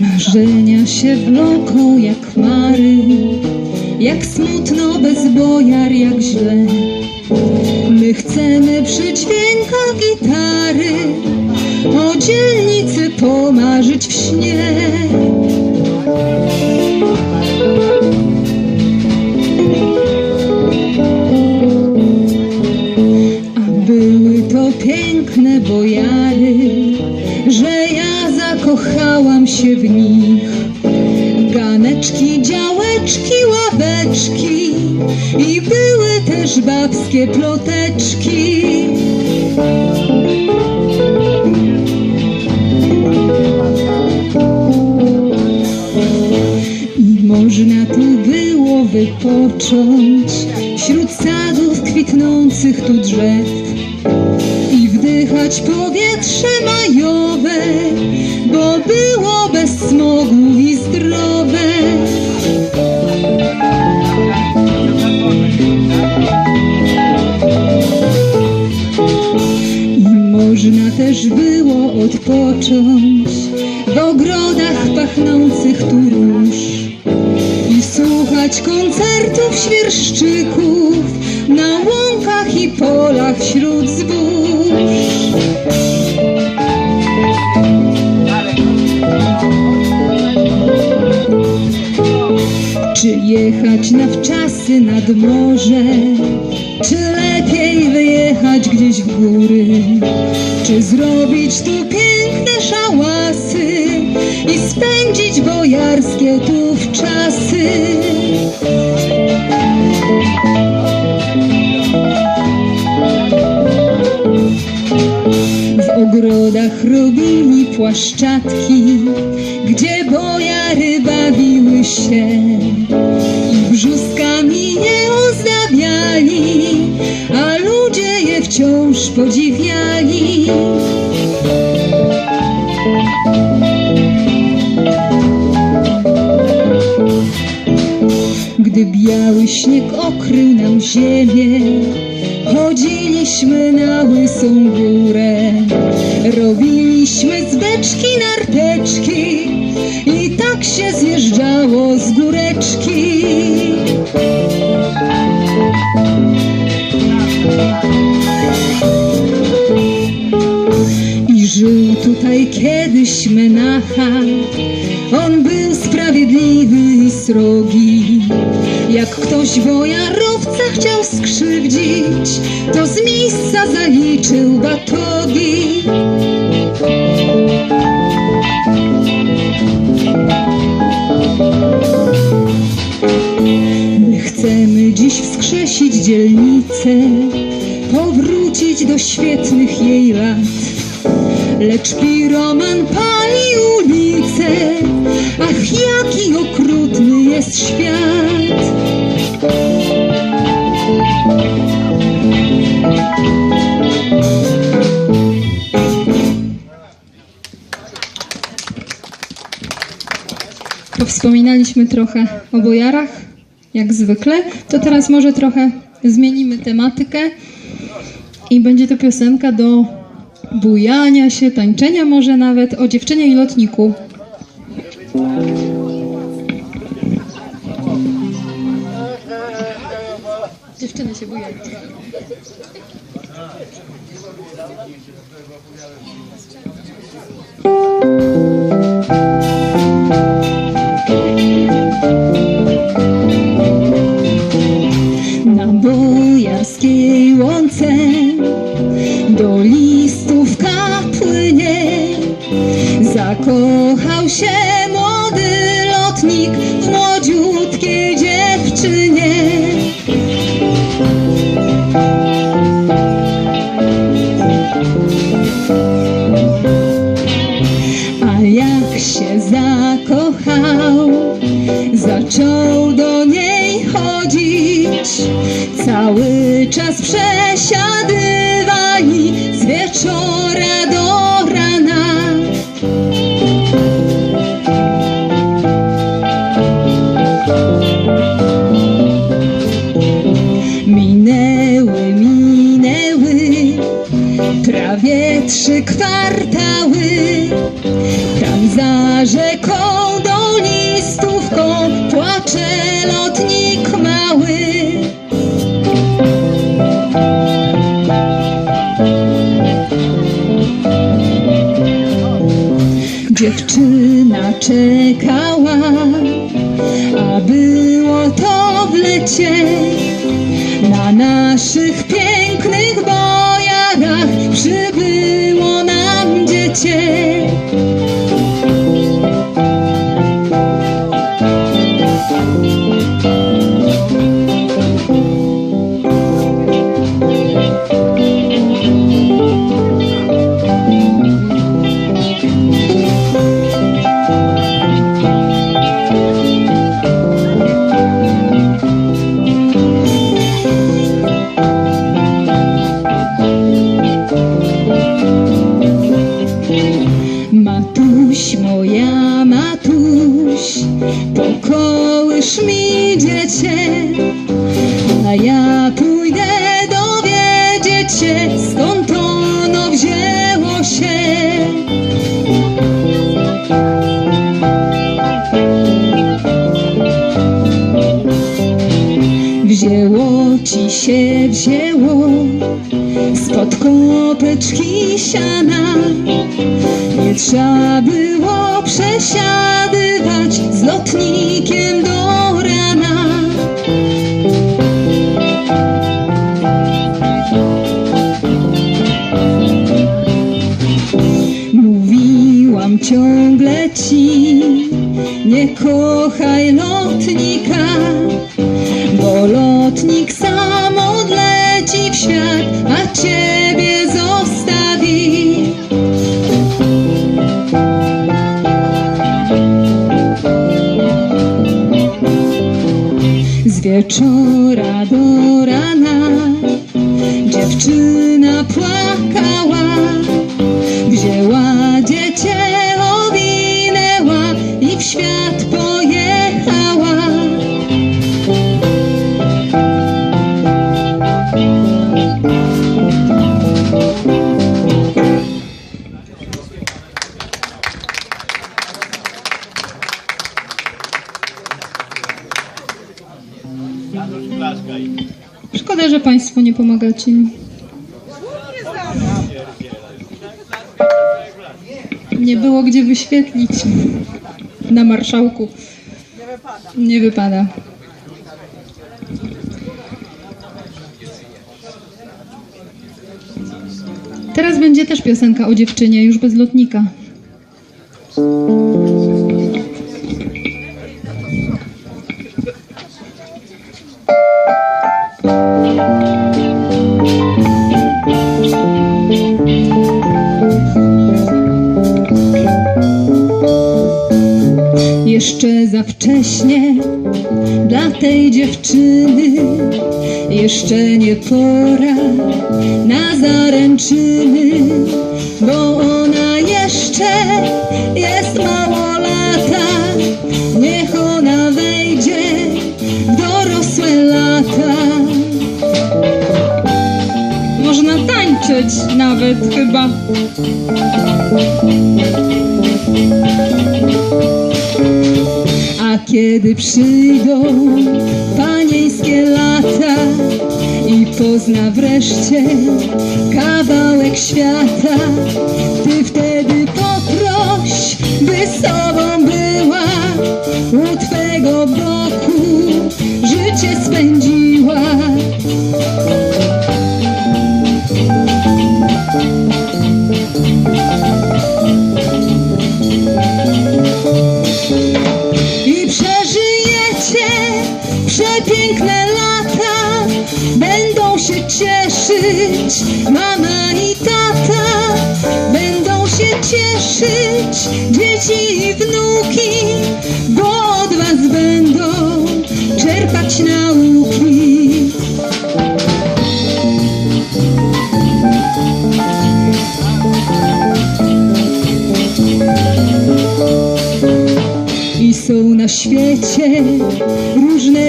Marzenia się wloką jak chmary, jak smutno bez bojar, jak źle. My chcemy przy dźwiękach gitary o dzielnicy pomarzyć w śnie. Się w nich. Ganeczki, działeczki, ławeczki i były też babskie ploteczki. I można tu było wypocząć wśród sadów kwitnących tu drzew i wdychać powietrze majowe, bo było bez smogu i zdrowe. I można też było odpocząć w ogrodach pachnących tu róż i słuchać koncertów świerszczyków na łąkach i polach jechać na wczasy nad morze, czy lepiej wyjechać gdzieś w góry, czy zrobić tu piękne szałasy i spędzić bojarskie tu wczasy. W ogrodach robili płaszczatki, gdzie bojary bawiły się i brzuskami je ozdabiali, a ludzie je wciąż podziwiali. Gdy biały śnieg okrył nam ziemię, chodziliśmy na łysą górę. Robiliśmy z beczki narteczki i tak się zjeżdżało z góreczki. I żył tutaj kiedyś menacha, on był sprawiedliwy i srogi. Jak ktoś wojarowca chciał skrzywdzić, to z miejsca zaliczył batogi. Dzielnicę, powrócić do świetnych jej lat. Lecz piroman pali ulicę, ach jaki okrutny jest świat. Powspominaliśmy trochę o bojarach, jak zwykle, to teraz może trochę zmienimy tematykę i będzie to piosenka do bujania się, tańczenia może nawet, o dziewczynie i lotniku. Dziewczyny się bujają. Na prawie trzy kwartały. Tam za rzeką do listówką płacze lotnik mały. Dziewczyna czekała, a było to w lecie na naszych nam Szkoda, że Państwo nie pomagacie. Nie było gdzie wyświetlić na marszałku. Nie wypada. Teraz będzie też piosenka o dziewczynie, już bez lotnika. Jeszcze nie pora na zaręczyny, bo ona jeszcze jest mało lata. Niech ona wejdzie w dorosłe lata. Można tańczyć nawet chyba. Kiedy przyjdą panieńskie lata i pozna wreszcie kawałek świata, ty wtedy poproś, by sobą była u twego boku życie spędziła.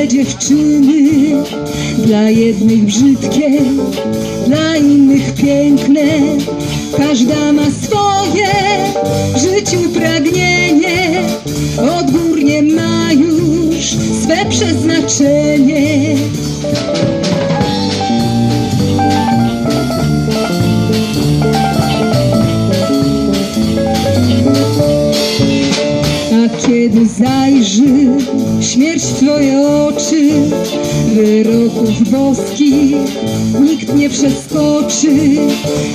Dziewczyny, dla jednych brzydkie, dla innych piękne. Każda ma swoje w życiu pragnienie, odgórnie ma już swe przeznaczenie. Zajrzy śmierć w twoje oczy, wyroków boskich nikt nie przeskoczy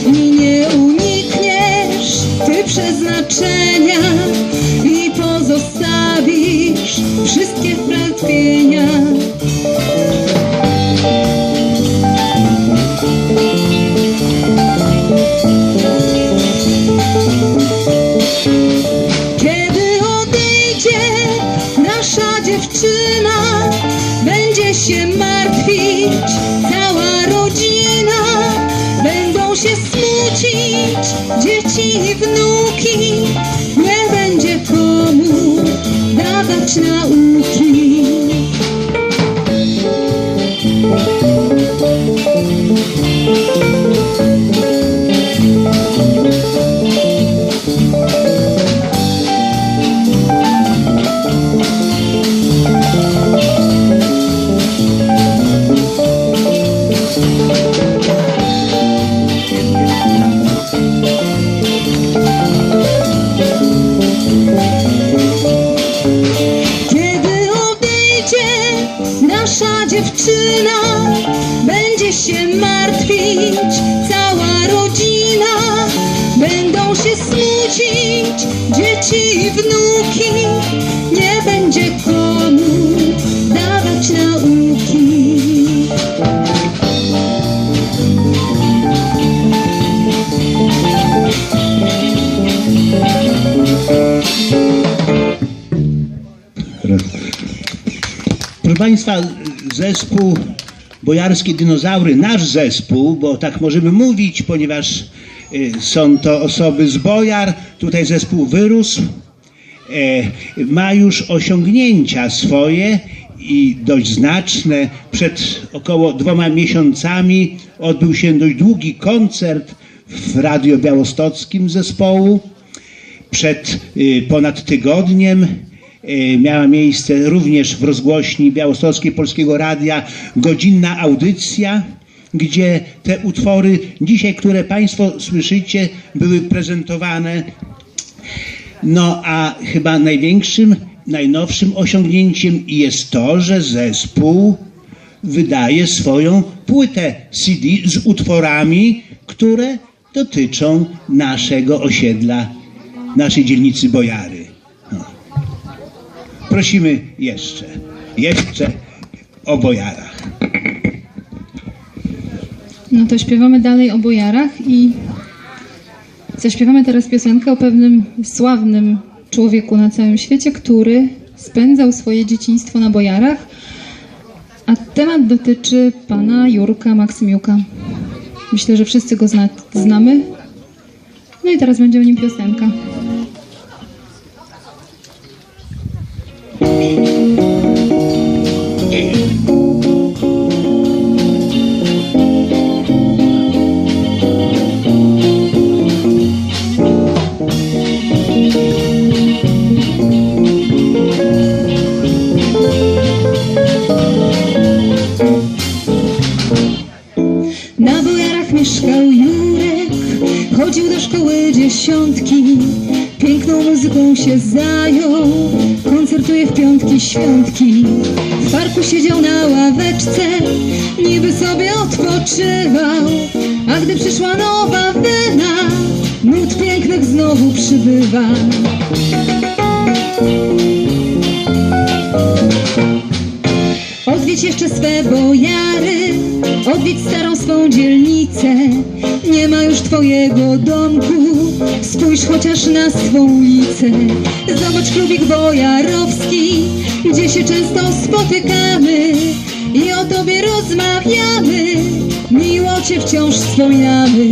i nie unikniesz ty przeznaczenia i pozostawisz wszystkie wprawnienia. Będą się smucić dzieci i wnuki, nie będzie komu dawać nauki. Państwa, zespół Bojarskie Dinozaury, nasz zespół, bo tak możemy mówić, ponieważ y, są to osoby z Bojar, tutaj zespół wyrósł, e, ma już osiągnięcia swoje i dość znaczne. Przed około dwoma miesiącami odbył się dość długi koncert w Radio Białostockim zespołu. Przed y, ponad tygodniem miała miejsce również w rozgłośni białostockiej Polskiego Radia godzinna audycja, gdzie te utwory dzisiaj, które Państwo słyszycie, były prezentowane. No a chyba największym, najnowszym osiągnięciem jest to, że zespół wydaje swoją płytę CD z utworami, które dotyczą naszego osiedla, naszej dzielnicy Bojary. Prosimy jeszcze, jeszcze o Bojarach. No to śpiewamy dalej o bojarach i zaśpiewamy teraz piosenkę o pewnym sławnym człowieku na całym świecie, który spędzał swoje dzieciństwo na bojarach, a temat dotyczy pana Jurka Maksymiuka. Myślę, że wszyscy go zna, znamy. No i teraz będzie o nim piosenka. Przyszła nowa wena, nut pięknych znowu przybywa. Odwiedź jeszcze swe bojary, odwiedź starą swą dzielnicę. Nie ma już twojego domku, spójrz chociaż na swą ulicę. Zobacz klubik bojarowski, gdzie się często spotykamy i o tobie rozmawiamy. Miło cię wciąż wspominamy.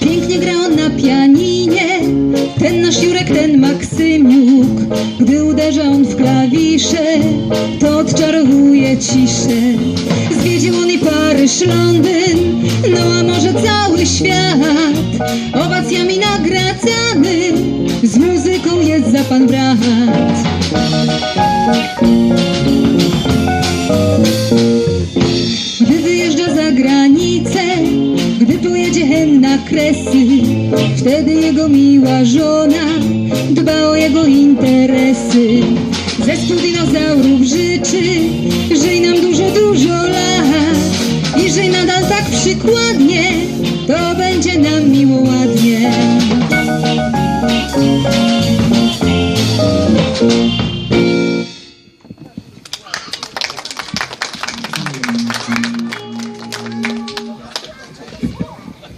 Pięknie grał on na pianinie, ten nasz Jurek, ten Maksymiuk. Gdy uderza on w klawisze, to odczarowuje ciszę. Zwiedził on i Paryż, Londyn, za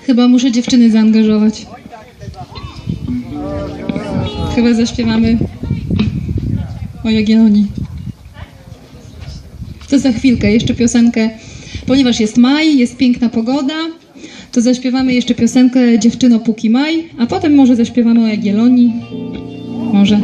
Chyba muszę dziewczyny zaangażować. Chyba zaśpiewamy o Jagiellonii. To za chwilkę, jeszcze piosenkę, ponieważ jest maj, jest piękna pogoda, to zaśpiewamy jeszcze piosenkę Dziewczyno póki maj, a potem może zaśpiewamy o Jagiellonii. Może.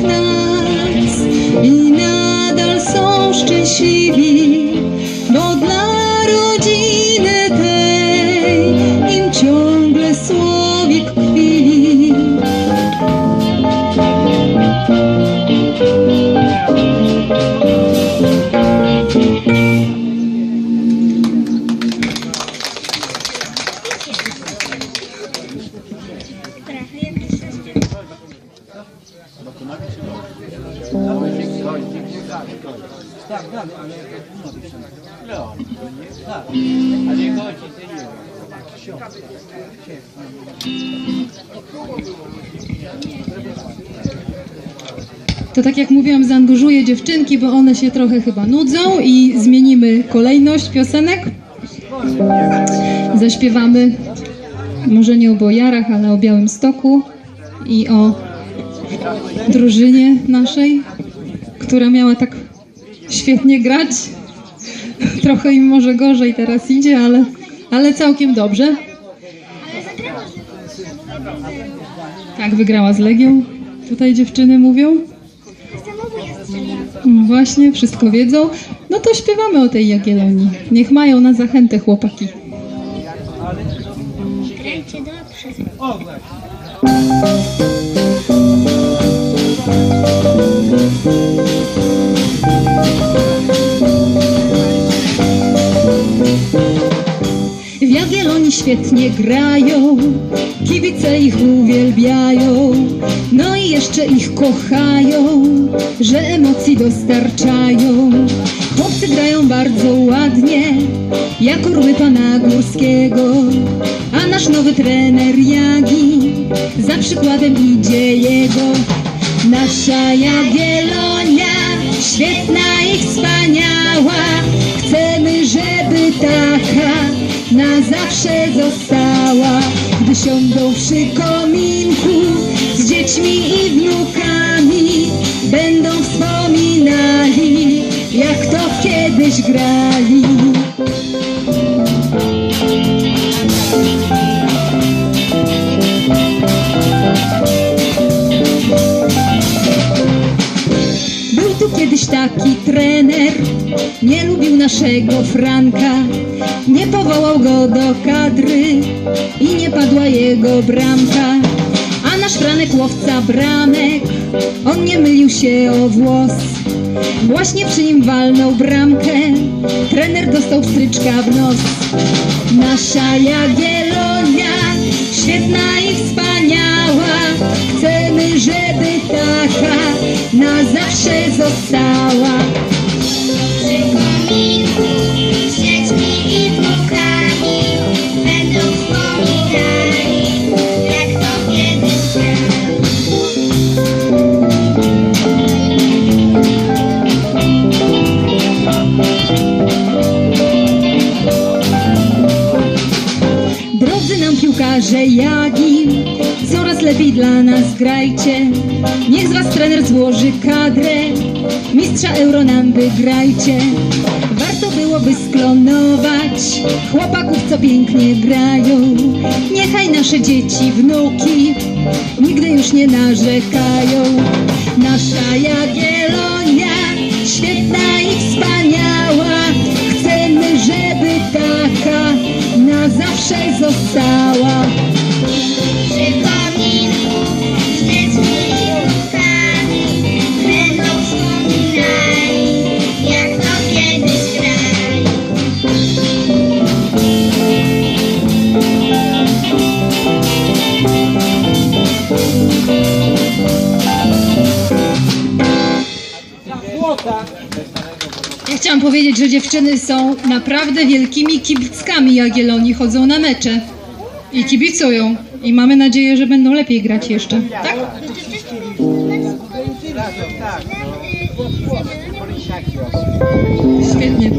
Now. Dziewczynki, bo one się trochę chyba nudzą i zmienimy kolejność piosenek. Zaśpiewamy może nie o bojarach, ale o Białym Stoku i o drużynie naszej, która miała tak świetnie grać. Trochę im może gorzej teraz idzie, ale, ale całkiem dobrze. Tak, wygrała z Legią. Tutaj dziewczyny mówią. No Właśnie, wszystko wiedzą. No to śpiewamy o tej Jagiellonii. Niech mają na zachętę chłopaki. Grajcie dobrze. W Jagiellonii świetnie grają, kibice ich uwielbiają, no i jeszcze ich kochają, że emocji dostarczają. Chłopcy grają bardzo ładnie, jak orły pana Górskiego, a nasz nowy trener Jagi za przykładem idzie jego. Nasza Jagielonia, świetna i wspaniała, chcemy, żeby taka na zawsze została. Gdy siądą przy kominku z dziećmi i wnukami, będą wspominali, jak to kiedyś grali. Taki trener, nie lubił naszego Franka, nie powołał go do kadry i nie padła jego bramka. A nasz Franek łowca bramek, on nie mylił się o włos. Właśnie przy nim walnął bramkę, trener dostał pstryczka w nos. Nasza Jagielonia, świetna i wspaniała, chcemy, żeby taka na zawsze została. Piłkarze Jagi, coraz lepiej dla nas grajcie. Niech z was trener złoży kadrę, mistrza euro nam wygrajcie. Warto byłoby sklonować chłopaków, co pięknie grają. Niechaj nasze dzieci, wnuki nigdy już nie narzekają. Nasza Jagielonia, świetna zawsze została. Przy kominku z dziećmi i wnukami będą wspominali, jak to kiedyś grali. Chciałam powiedzieć, że dziewczyny są naprawdę wielkimi kibickami Jagiellonii, chodzą na mecze i kibicują. I mamy nadzieję, że będą lepiej grać jeszcze. Tak? Świetnie.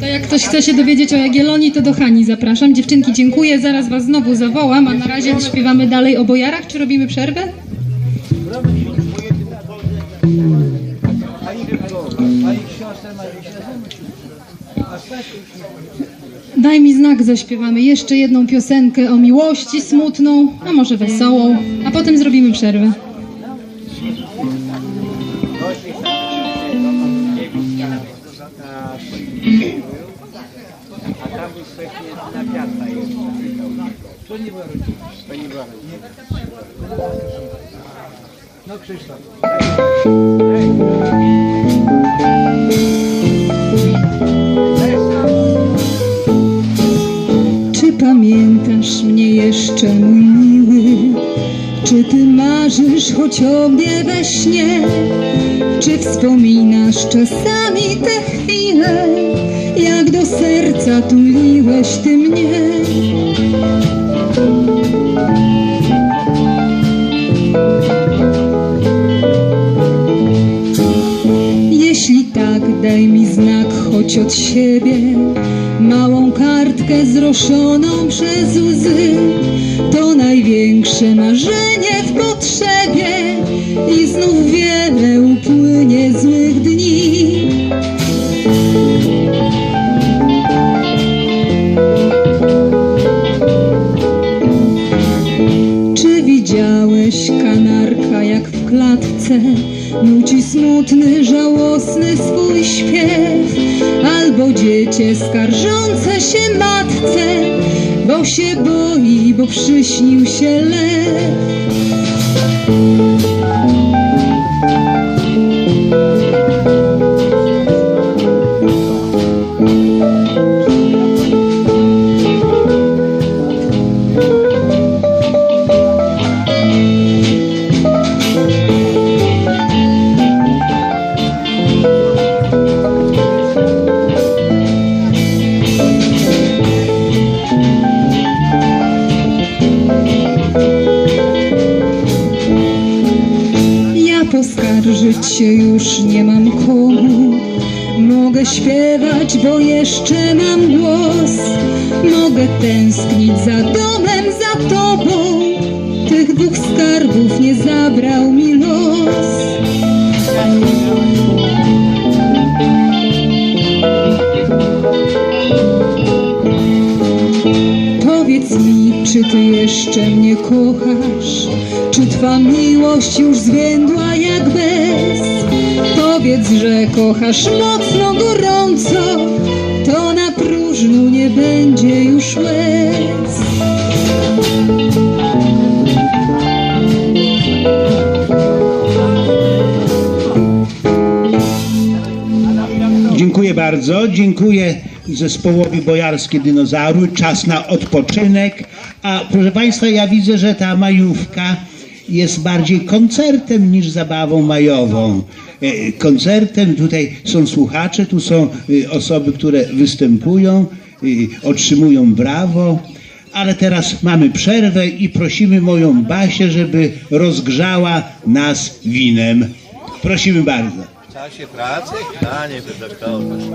To jak ktoś chce się dowiedzieć o Jagiellonii, to do Hani zapraszam. Dziewczynki, dziękuję. Zaraz was znowu zawołam, a na razie śpiewamy dalej o bojarach. Czy robimy przerwę? Daj mi znak, zaśpiewamy jeszcze jedną piosenkę o miłości smutną, a może wesołą, a potem zrobimy przerwę. No Krzysztof. Jeszcze, mój miły? Czy ty marzysz choć o mnie we śnie? Czy wspominasz czasami te chwile, jak do serca tuliłeś ty mnie? Jeśli tak, daj mi znak, choć od siebie Małą kartkę zroszoną przez łzy największe marzenie w potrzebie I znów wiele upłynie złych dni. Czy widziałeś kanarka jak w klatce? Nuci smutny, żałosny swój śpiew. Albo dziecię skarżące się matce Bo się boi, bo przyśnił się lew Uczyć się już nie mam komu. Mogę śpiewać, bo jeszcze mam głos. Mogę tęsknić za domem, za tobą. Tych dwóch skarbów nie zabrał mi los. Powiedz mi, czy ty jeszcze mnie kochasz? Czy twa miłość już zwiędła jak bez? Powiedz, że kochasz mocno, gorąco, to na próżno nie będzie już łez. Dziękuję bardzo. Dziękuję zespołowi Bojarskie Dinozaury. Czas na odpoczynek. A proszę Państwa, ja widzę, że ta majówka jest bardziej koncertem niż zabawą majową. E, Koncertem, tutaj są słuchacze, tu są e, osoby, które występują, e, otrzymują brawo. Ale teraz mamy przerwę i prosimy moją Basię, żeby rozgrzała nas winem. Prosimy bardzo. W czasie pracy? Panie to doktorze.